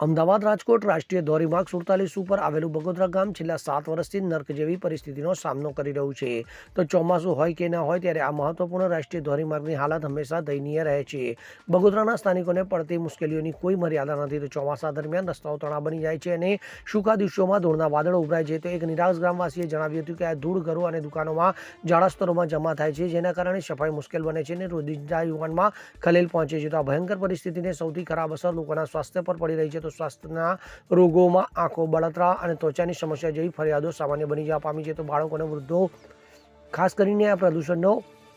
અમદાવાદ રાજકોટ રાષ્ટ્રીય ધોરીમાર્ગ સુડતાલીસ ઉપર આવેલું બગોદરા ગામ છેલ્લા સાત વર્ષથી નર્ક જેવી પરિસ્થિતિનો સામનો કરી રહ્યું છે. તો ચોમાસું હોય કે ન હોય ત્યારે આ મહત્વપૂર્ણ રાષ્ટ્રીય ધોરીમાર્ગની હાલત હંમેશા દયનીય રહે છે. બગોદરાના સ્થાનિકોને પડતી મુશ્કેલીઓની કોઈ મર્યાદા નથી. તો ચોમાસા દરમિયાન રસ્તાઓ તણા બની જાય છે અને સૂકા દિવસોમાં ધૂળના વાદળો ઉભરાય છે. તો એક નિરાશ ગ્રામવાસીએ જણાવ્યું હતું કે આ ધૂળ ઘરો અને દુકાનોમાં જાડા જમા થાય છે, જેના કારણે સફાઈ મુશ્કેલ બને છે અને રોજિંદા યુવાનમાં ખલેલ પહોંચે છે. તો આ ભયંકર પરિસ્થિતિને સૌથી ખરાબ અસર લોકોના સ્વાસ્થ્ય પર પડી રહી છે. તો સ્વાસ્થ્યના રોગોમાં આંખો બળતરા અને ત્વચાની સમસ્યા જેવી ફરિયાદો સામાન્ય બની જવા પામી છે. તો બાળકો અને વૃદ્ધો, ખાસ કરીને આ પ્રદૂષણનો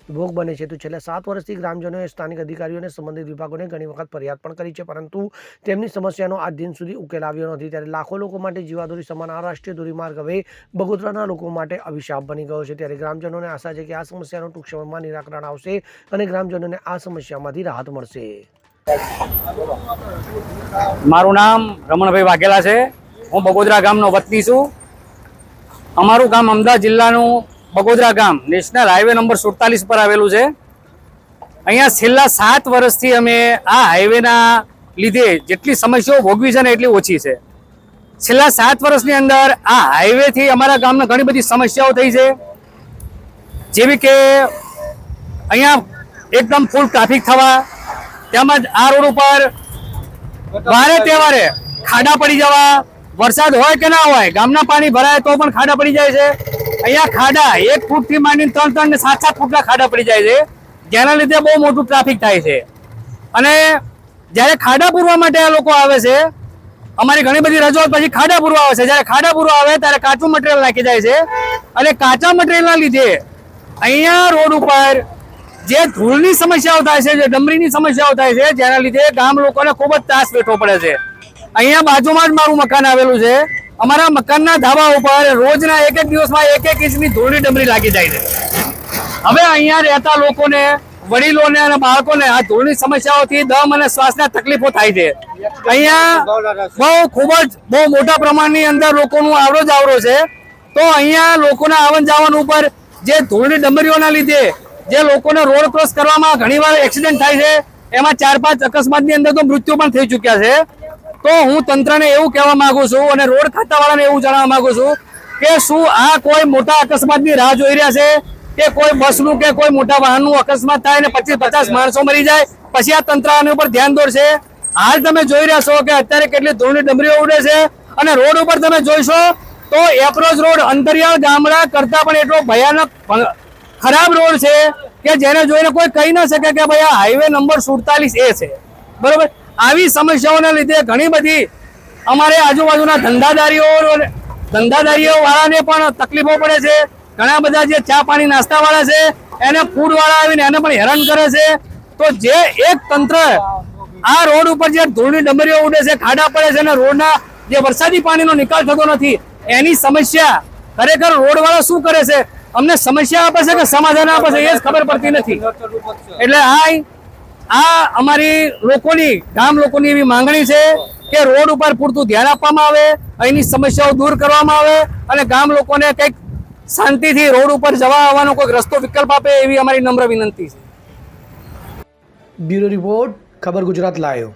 ભોગ બને છે. તો છેલ્લા સાત વર્ષથી ગ્રામજનોએ સ્થાનિક અધિકારીઓ અને સંબંધિત વિભાગોને ઘણી વખત ફરિયાદ પણ કરી છે. પરંતુ તેમની સમસ્યાનો આજ દિન સુધી ઉકેલ આવ્યો નથી. ત્યારે લાખો લોકો માટે જીવાદોરી સમાન આ રાષ્ટ્રીય ધોરીમાર્ગ હવે બગોદરાના લોકો માટે અભિશાપ બની ગયો છે. ત્યારે ગ્રામજનોને આશા છે કે આ સમસ્યાનો ટૂંક સમયમાં નિરાકરણ આવશે અને ગ્રામજનોને આ સમસ્યામાંથી રાહત મળશે. મારું નામ રમણભાઈ વાઘેલા છે. હું બગોદરા ગામનો વતની છું. અમારું ગામ અમદાવાદ જિલ્લાનું બગોદરા ગામ નેશનલ હાઈવે નંબર સુડતાલીસ પર આવેલું છે. અહીંયા છેલ્લા સાત વર્ષથી અમે આ હાઈવેના લીધે જેટલી સમસ્યાઓ ભોગવી છે ને એટલી ઓછી છે. છેલ્લા સાત વર્ષની અંદર આ હાઈવેથી અમારા ગામને ઘણી બધી સમસ્યાઓ થઈ છે. જેવી કે અહીંયા એકદમ ફૂલ ટ્રાફિક થવા તેમજ આ રોડ ઉપર વારે તહેવારે ખાડા પડી જવા, વરસાદ હોય કે ના હોય, ગામના પાણી ભરાય તો પણ ખાડા પડી જાય છે. અહીંયા ખાડા એક ફૂટથી માંડીને ત્રણ ત્રણ ને સાત સાત ફૂટના ખાડા પડી જાય છે. જેના લીધે બહુ મોટું ટ્રાફિક થાય છે. અને જ્યારે ખાડા પૂરવા માટે આ લોકો આવે છે, અમારી ઘણી બધી રજૂઆત પછી ખાડા પૂરવા આવે છે. જ્યારે ખાડા પૂરવા આવે ત્યારે કાચું મટીરિયલ નાખી જાય છે. અને કાચા મટીરિયલના લીધે અહીંયા રોડ ઉપર જે ધૂળની સમસ્યાઓ થાય છે, જે ડમરીની સમસ્યાઓ થાય છે, જેના લીધે ગામ લોકોને ખૂબ જ ત્રાસ વેઠવો પડે છે. અહીંયા બાજુમાં જ મારું મકાન આવેલું છે. અમારા મકાનના ધાબા ઉપર રોજના એક એક દિવસમાં એક એક ઇંચની ધૂળની ડમરી લાગી જાય છે. હવે અહીંયા રહેતા લોકોને, વડીલોને અને બાળકોને આ ધૂળની સમસ્યાઓથી દમ અને શ્વાસના તકલીફો થાય છે. અહીંયા બહુ ખૂબ જ, બહુ મોટા પ્રમાણની અંદર લોકોનું આવરો જ આવરો છે. તો અહીંયા લોકોના આવન જાવન ઉપર જે ધૂળની ડમરીઓના લીધે જે લોકોને રોડ ક્રોસ કરવામાં ઘણીવાર એક્સિડન્ટ થાય છે, એમાં ચાર પાંચ અકસ્માતની અંદર તો મૃત્યુ પણ થઈ ચૂક્યા છે. તો હું તંત્રને એવું કહેવા માંગુ છું અને રોડ ખાતાવાળાને એવું જણાવવા માંગુ છું કે શું આ કોઈ મોટા અકસ્માતની રાહ જોઈ રહ્યા છે? કે કોઈ બસનું કે કોઈ મોટા વાહનનું અકસ્માત થાય ને પચીસ પચાસ માણસો મરી જાય? પછી આ તંત્ર આની ઉપર ધ્યાન દોરશે? હાલ તમે જોઈ રહ્યા છો કે અત્યારે કેટલી ધૂળની ડમરીઓ ઉડે છે અને રોડ ઉપર તમે જોઈશો તો એપ્રોચ રોડ અંતરિયાળ ગામડા કરતા પણ એટલો ભયાનક ખરાબ રોડ છે કે જેને જોઈને કોઈ કહી ના શકે કે ભાઈ આ હાઈવે નંબર સુડતાલીસ એ છે. બરોબર? આવી સમસ્યાઓના લીધે ઘણી બધી અમારે આજુબાજુના ધંધાદારીઓ ધંધાદારીઓ વાળાને પણ તકલીફો પડે છે. ઘણા બધા જે ચા પાણી નાસ્તા વાળા છે, એને ફૂડ વાળા આવીને એને પણ હેરાન કરે છે. તો જે એક તંત્ર આ રોડ ઉપર જે ધૂળની ડમરીઓ ઉડે છે, ખાડા પડે છે અને રોડના જે વરસાદી પાણીનો નિકાલ થતો નથી, એની સમસ્યા ખરેખર રોડ વાળા શું કરે છે? અમને સમસ્યા આપે છે કે સમાધાન આપે છે એ જ ખબર પડતી નથી. એટલે આ આ અમારી લોકોની, ગામ લોકોની એવી માંગણી છે કે રોડ ઉપર પૂરતું ધ્યાન આપવામાં આવે, અહીંની સમસ્યાઓ દૂર કરવામાં આવે અને ગામ લોકોને કંઈક શાંતિથી રોડ ઉપર જવા આવવાનો કોઈક રસ્તો વિકલ્પ આપે એવી અમારી નમ્ર વિનંતી છે. બ્યુરો રિપોર્ટ, ખબર ગુજરાત લાયો